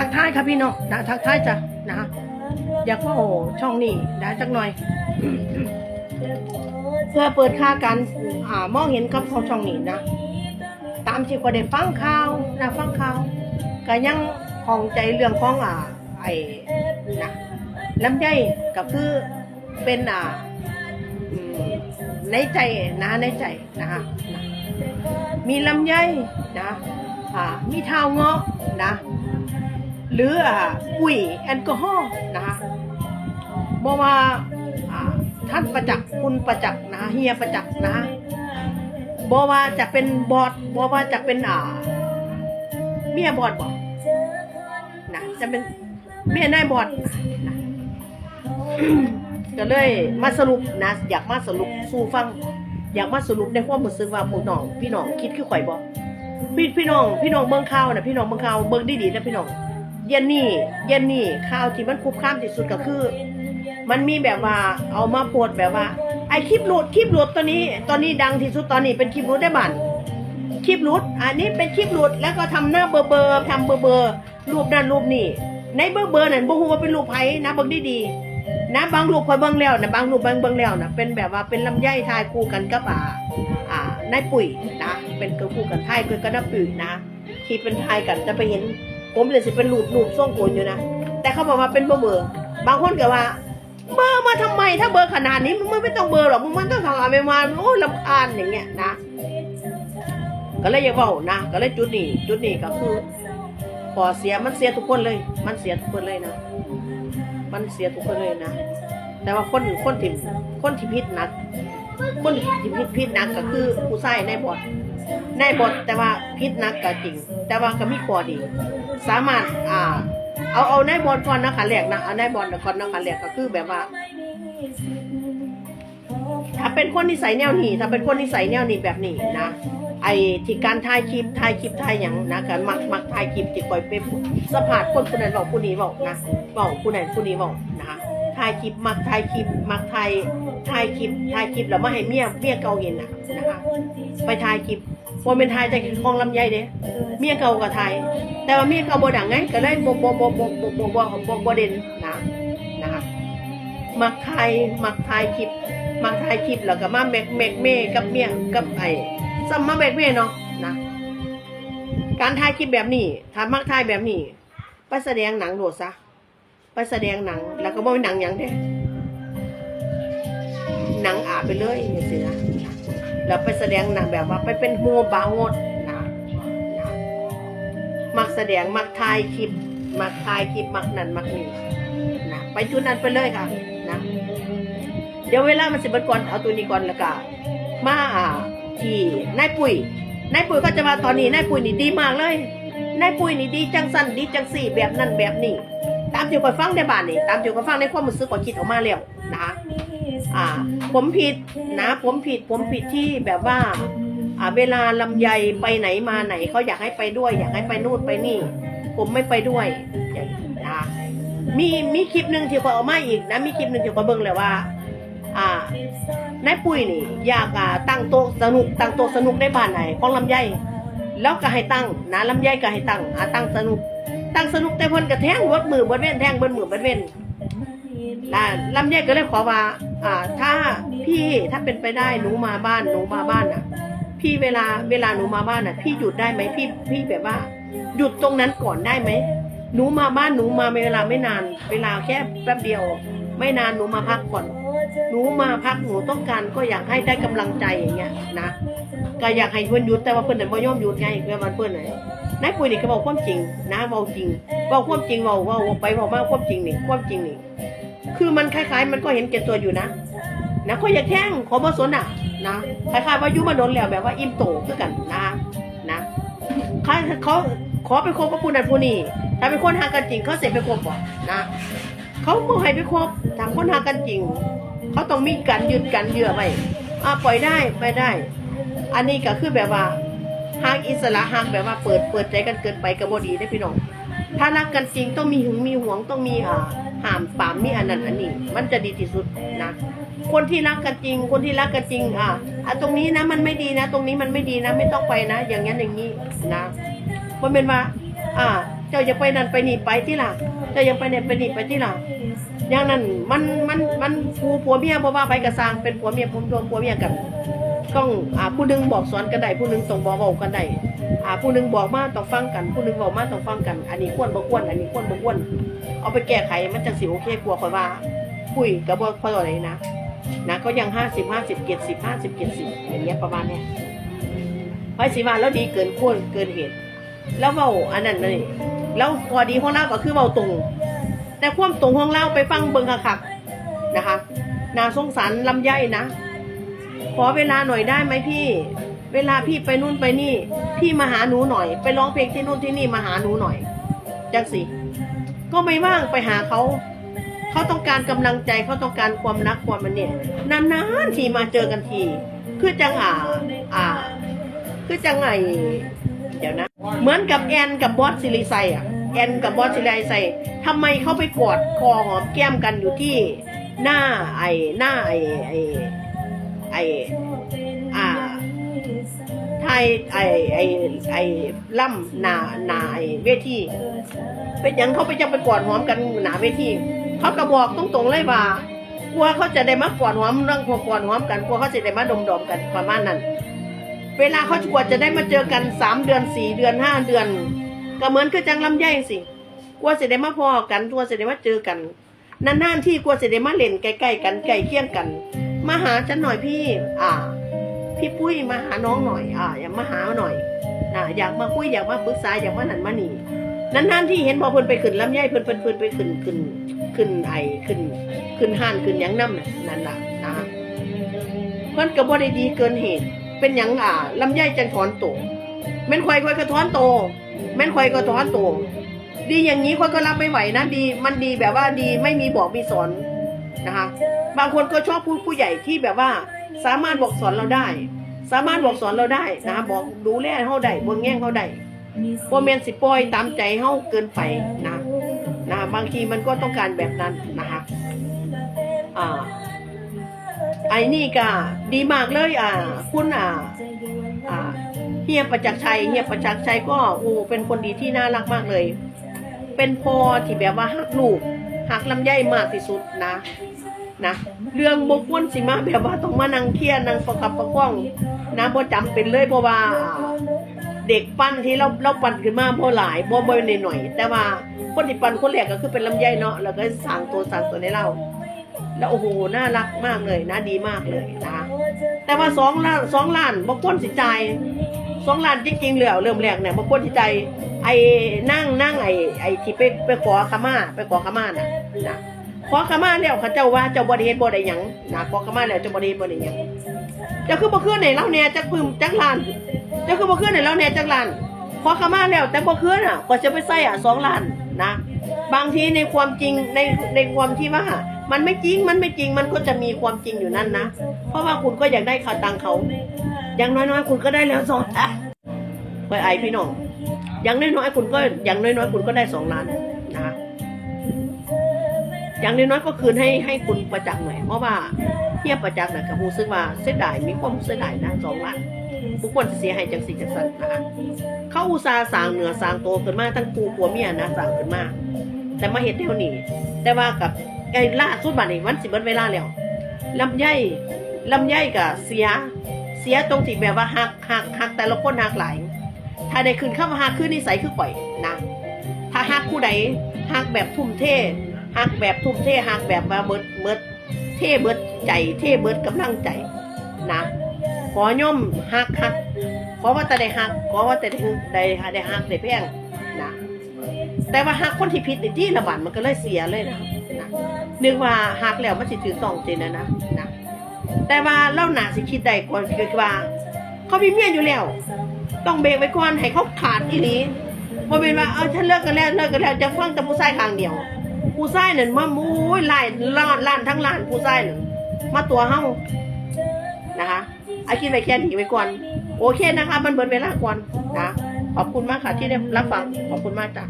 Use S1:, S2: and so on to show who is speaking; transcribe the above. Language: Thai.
S1: ทักทายครับพี่น้องนะทักทายจ้ะนะอยากว่าโอ้ช่องนี้นะจักหน่อย เพื่อเปิดค่าการอ่ามองเห็นกับของช่องนี้นะตามที่ก็ได้ฟังข่าวนะฟังข่าวก็ยังห้องใจเรื่องของอ่าไอ้นะลำไยก็คือเป็นอ่าในใจนะในใจนะฮะนะมีลำไยนะอ่ามีเท้าเงาะนะ หรืออ่าปุ๋ยแอลกอฮอล์นะคะบอกว่าอ่าท่านประจักษ์คุณประจักษ์นะเฮียประจักษ์นะบอกว่าจะเป็นบอดบอกว่าจะเป็นอ่า เมียบอดบอกนะจะเป็นเมียนายบอดนะก็เลยมาสรุปนะ อยากมาสรุปสู่ฟัง อยากมาสรุปในความรู้สึกว่าพี่น้อง พี่น้องคิดคือข่อยบอกพี่พี่น้อง พี่น้องเบิ่งข่าวนะพี่น้องเบิ่งข่าวเบิ่งดีๆนะพี่น้อง เย็นนี่เย็นนี่ข่าวที่มันคุกคามที่สุดก็คือ มันมีแบบว่าเอามาโพดแบบว่า ไอคลิปหลุดคลิปหลุดตัวนี้ตอนนี้ดังที่สุดตอนนี้เป็นคลิปหลุดได้บันคลิปหลุด อันนี้เป็นคลิปหลุดแล้วก็ทำหน้าเบอร์เบอร์ทำเบอร์เบอร์รูปนั่นรูปนี่ในเบอร์เบอร์นั่นบ่ฮู้ว่าเป็นรูปไผนะบิ่งดีๆนะบางรูปคอยเบิ่งแล้วนะบางรูปเบิ่งเบิ่งแล้วนะเป็นแบบว่าเป็นลำไยทายคู่กันกับอ่าอ่านายปุ๋ยนะเป็นคู่กันทายคือกันนาปุ๋ยนะที่เป็นทายกันจะไปเห็น ผมเลยสิเป็นรูปรูปทรงโกนอยู่นะ แต่เขาบอกว่าเป็นเบอร์เบอร์บางคนก็ว่า เบอร์มาทำไมถ้าเบอร์ขนาดนี้มึงไม่ต้องเบอร์หรอกมึงมันต้องทำอะไรมาโอ้ลำคาญอย่างเงี้ยนะ ก็เลยอย่าเบานะ ก็เลยจุดนี้จุดนี้ก็คือพอเสียมันเสียทุกคนเลย มันเสียทุกคนเลยนะ มันเสียทุกคนเลยนะ แต่ว่าคนคนที่คนที่พิษนัก คนที่พิษพิษนักก็คือผู้ชายในบทในบทแต่ว่าพิษนักก็จริง แต่ว่าก็มีข้อดี สามารถอ่าเอาเอาในบอลก่อนนะขันแรกนะเอาในบอลก่อนนะขันแรกก็คือแบบว่า ถ้าเป็นคนนิสัยแนวนี้ถ้าเป็นคนนิสัยแนวนี้แบบนี้นะไอ้ที่การถ่ายคลิปถ่ายคลิปถ่ายอย่างนะการมักมักถ่ายคลิปที่ปล่อยไปสะพาดคนคนนั้นบอกผู้นี้บอกนะบอกผู้นั้นผู้นี้บอกนะคะถ่ายคลิปมักถ่ายคลิปมักถ่ายถ่ายคลิปถ่ายคลิปแล้วมาให้เมียเมียเกาเห็นนะนะคะไปถ่ายคลิป พอเป็นถ่ายจากกองลำไยเด้เมียเก่าก็ถ่ายแต่ว่าเมียเก่าบ่ดังไง ก็เลยบ่บ่บ่บ่บ่บ่บ่บ่บ่เด่นนะนะคะมักถ่ายมักถ่ายคลิปมาถ่ายคลิปแล้วก็มาแมกแมกเมกับเมียกับไอ้ซัมมาแมกเมเนาะนะการถ่ายคลิปแบบนี้ถ้ามักถ่ายแบบนี้ไปแสดงหนังโดดซะไปแสดงหนังแล้วก็บ่เป็นหนังหยังเด้หนังอาไปเลยอย่างสินะ แล้วไปแสดงหนังแบบว่าไปเป็นโฮบางดนะนะมักแสดงมักถ่ายคลิป มักถ่ายคลิปมักนั่นมักนี่นะไปจุดนั้นไปเลยค่ะนะเดี๋ยวเวลามันสิบก่อนเอาตัวนี้ก่อนแล้วก็มาอ่ที่นายปุ๋ยนายปุ๋ยก็จะมาตอนนี้นายปุ๋ยนี่ดีมากเลยนายปุ๋ยนี่ดีจังสั้นดีจังสี่แบบนั้นแบบนี้ตามที่ข่อยฟังในบ้านนี่ตามที่ข่อยฟังในความรู้สึกข่อยคิดออกมาแล้วนะคะ อ่า ผมผิดนะ ผมผิด ผมผิดที่แบบว่า อ่า เวลาลำไยไปไหนมาไหนเขาอยากให้ไปด้วย อยากให้ไปนู่นไปนี่ ผมไม่ไปด้วยอย่างนี้นะคะมีมีคลิปหนึ่งที่ข่อยเออกมาอีกนะ มีคลิปหนึ่งที่ข่อยเบิ่งเลยว่า อ่านายปุ้ยนี่ อยากอ่าตั้งโต๊ะสนุกตั้งโต๊ะสนุกในบ้านไหนของลำไยแล้วก็ให้ตั้งนะลำไยก็ให้ตั้งอ่าตั้งสนุก ตั้งสนุกแต่เพิ่นก็แทงเบิดมือเบิดเว้นแทงเบิดมือเบิดเว้นนะลำไยก็เลยขอว่า อ่าถ้าพี่ถ้าเป็นไปได้หนูมาบ้านหนูมาบ้านน่ะ พี่เวลาเวลาหนูมาบ้านน่ะ พี่หยุดได้ไหมพี่พี่แบบว่า หยุดตรงนั้นก่อนได้ไหมหนูมาบ้านหนูมาเวลาไม่นาน เวลาแค่แป๊บเดียว ไม่นานหนูมาพักก่อนหนูมาพักหนูต้องการก็อยากให้ได้กำลังใจอย่างเงี้ยนะก็อยากให้เพื่อนหยุดแต่ว่าเพื่อนน่ะบ่ยอมหยุดไงเพื่อนมันเพื่อนไหนนายปุ้ยนี่ก็บอกความจริงนะเบาจริงเบาความจริงเบาเบาไปเบามาความจริงนี่ความจริงนี่ คือมันคล้ายๆ มันก็เห็นแก่ตัวอยู่นะนะเขาอย่าแข่งขอบ่สนอะนะคล้ายๆว่ายุมาโดนแล้วแบบว่าอิ่มโตคือกันนะนะเขาเขาขอไปคบกับผู้นั้นผู้นี้ถ้าเป็นคนหากันจริงเขาเสร็จไปคบบ่นะเขาบ่อให้ไปคบถ้าคนหากันจริงเขาต้องมีการยืดกันเยื่อไว้อ่าปล่อยได้ไปได้ อันนี้ก็คือแบบว่าหางอิสระหางแบบว่าเปิดเปิดใจกันเกินไปกับบดีได้พี่น้อง ถ้ารักกันจริงต้องมีหึงมีหวงต้องมีอ่าห้ามปามมีอันนั้นอันนี้ มันจะดีที่สุดนะคนที่รักกันจริง คนที่รักกันจริงอ่าอะตรงนี้นะมันไม่ดีนะ ตรงนี้มันไม่ดีนะ ไม่ต้องไปนะ อย่างนั้นอย่างนี้นะมันเป็นว่า อ่า เจ้าอย่าไปนั่นไปนี่ไปที่ล่ะเจ้าอย่าไปนั่นไปนี่ไปที่ล่ะอย่างนั้นมันมันมันผัวผัวเมียบ่ว่าไปกระสร้างเป็นผัวเมียผมรวมผัวเมียกันต้องอ่าผู้หนึงบอกสอนกันได้ผู้หนึงต้องบอกเว้ากันได้ อ่าผู้หนึงบอกมาต้องฟังกัน ผู้หนึงบอกมาต้องฟังกัน อันนี้ควรบ่ควรอันนี้ควรบ่ควรเอาไปแก้ไขมันจังสิโอเคกลัวค่อยว่าคุยกับบ่ค่อยอะไรนะนะก็ยัง50 50 70 50 70อย่างเงี้ยประมาณเนี้ยไปสิว่าแล้วดีเกินควรเกินเหตุ แล้วเว้าอันนั้นเลยแล้วพอดีของเราก็คือเว้าตรง แต่ความตรงของเราไปฟังเบิ่งคักนะคะนาสงสารลำไยนะขอเวลาหน่อยได้ไหมพี่ เวลาพี่ไปนู่นไปนี่ พี่มาหาหนูหน่อย ไปร้องเพลงที่นู่นที่นี่มาหาหนูหน่อยจังสิก็ไม่ว่างไปหาเขาเขาต้องการกำลังใจเขาต้องการความรักความมันเนี่ยนานๆทีมาเจอกันที คือจังอ่าอ่า คือจังไงเดี๋ยวนะ เหมือนกับแอนกับบอสซิลิไซอะแอนกับบอสซิลิไซทำไมเขาไปกอดคอหอมแก้มกันอยู่ที่หน้าไอ้หน้าไอ้ไอ้ไอ้ ไทยไอ้ไอ้ไอ้ล่ำหนาหนาไอ้เวทีเป็นหยังเขาไปจังไปกอดหอมกันหนาเวทีเขาก็บอกตรงๆเลยว่ากลัวเขาจะได้มากอดหอมเรื่องกอดหอมกันกลัวเขาจะได้มาดมๆกันประมาณนั้น เวลาเขากว่าจะได้มาเจอกันสามเดือนสี่เดือนห้าเดือน ก็เหมือนคือจังลำไยสิกลัวจะได้มาพอกันกลัวจะได้มาเจอกันนานๆที่กลัวจะได้มาเล่นใกล้ๆกันใกล้เคียงกัน มาหาฉันหน่อยพี่ อ่า พี่ปุ้ยมาหาน้องหน่อย อ่า อย่ามาหาหน่อยนะอยากมาคุยอยากมาปรึกษาอยากมาหันมานี่นานๆที่เห็นพอเพิ่นไปขึ้นลำไยเพิ่นเพิ่นเพิ่นไปขึ้นขึ้นขึ้นไอขึ้น ขึ้นห้านขึ้นยังน้ำน่ะนั่นล่ะนะเพิ่นก็บ่ได้ดีเกินเหตุ เป็นหยังอ่าลำไยจังถอนโตแม่นควายควายก็ถอนโตแม่นควายก็ถอนโตดีอย่างนี้ควายก็รับไม่ไหวนะดี มันดีแบบว่าดีไม่มีบอกมีสอนนะคะบางคนก็ชอบผู้ผู้ใหญ่ที่แบบว่า สามารถบอกสอนเราได้ สามารถบอกสอนเราได้นะบอกดูแลเฮาได้บ่แง่งเฮาได้บ่แม่นสิปล่อยตามใจเฮาเกินไปนะนะบางทีมันก็ต้องการแบบนั้นนะคะอ่าไอ้นี่ก็ดีมากเลยอ่าคุณอ่าอ่าเฮียประจักษ์ชัยเฮียประจักษ์ชัยก็โอ้เป็นคนดีที่น่ารักมากเลย เป็นพ่อที่แบบว่าหักลูกหักลำไยมากที่สุดนะ นะเรื่องบกวนสิมาแบบว่าต้องมานั่งเครียดนั่งประกับประก้องนะบ่จำเป็นเลยเพราะว่าเด็กปั้นที่เราเราปั้นขึ้นมาบ่หลายบ่บ่หน่อย แต่ว่าคนที่ปั้นคนแรกก็คือเป็นลำไยเนาะแล้วก็สร้างตัวสร้างตัวในเรา แล้วโอ้โหน่ารักมากเลยนะดีมากเลยนะแต่ว่าสองล้านสองล้านบางคนสิใจสองล้านจริงๆเหลือเริ่มแรกเนี่ยบางคนสิใจไอ้นั่งนั่งไอ้ไอ้ที่ไปไปขอขมาไปขอขมาน่ะนะ ขอขมาแล้วเขาเจ้าว่าเจ้าบริเฮ็ดบ่ได้หยังนะขอขมาแล้วเจ้าบริเฮ็ดบ่ได้หยังเจ้าคือบ่คืนให้เราแหน่จักพึมจักลาน เจ้าคือบ่คืนให้เราแหน่จักลานขอขมาแล้วแต่บ่คืนอะก็จะไปใส่อะสองล้านนะ บางทีในความจริงในในความที่ว่ามันไม่จริงมันไม่จริงมันก็จะมีความจริงอยู่นั่นนะ เพราะว่าคุณก็อยากได้ข่าวตังเขา อย่างน้อยๆ คุณก็ได้แล้วสองล้านไปไอพี่น้องอย่างน้อยๆคุณก็อย่างน้อยๆคุณก็ได้สองล้าน อย่างน้อยๆก็คืนให้ให้คุณประจักษ์หน่อยเพราะว่าเทียบประจักษ์น่ะกับผู้ซึ่งว่าเสียดายมีความเสียดายนะสองล้านบุคคลเสียให้จังสิจังสันนะคะเขาอุตส่าห์สร้างเหนือสร้างโตขึ้นมาทั้งกูผัวเมียนะสร้างขึ้นมาแต่มาเห็นเท่านี้แต่ว่ากับไอ้ล่าสุดบัดนี้มันสิเบิดเวลาแล้วลำไยลำไยกับเสีย เสียตรงที่แบบว่าหักหักหักแต่ละคนหักหลายถ้าได้ขึ้นเข้ามาหักขึ้นนิสัยคือปล่อยนะถ้าหักผู้ใดหักแบบทุ่มเท หักแบบทุ่มเทหักแบบว่าเบิดเบิดเทเบิดใจ เทเบิดกำลังใจนะขอย่อมหักหักขอว่าแต่ได้หักขอว่าแต่ได้ได้ได้หักได้แพงนะแต่ว่าหักคนที่ผิดในที่ระบาดมันก็เลยเสียเลยนะนะนึกว่าหักแล้วมันสิถือสองเจนนะนะนะแต่ว่าเล่าหนาสิคิดได้ก่อนคือว่า เขามีเมียอยู่แล้ว ต้องเบรกไว้ก่อนให้เขาขาดอีหลีพอเป็นว่าเอาฉันเลิกกันแล้วเลิกกันแล้วจะฟังแต่ผู้ชายข้างเดียว ผู้ชายนั่นมามู้ยไล่ล้านล้านทั้งล้านผู้ชายนั่นมาตัวเฮานะคะอาคิดไว้แค่นี้ไว้ก่อน โอเคนะคะ มันเบิดเวลาก่อนนะขอบคุณมากค่ะที่ได้รับฟังขอบคุณมากจ้ะ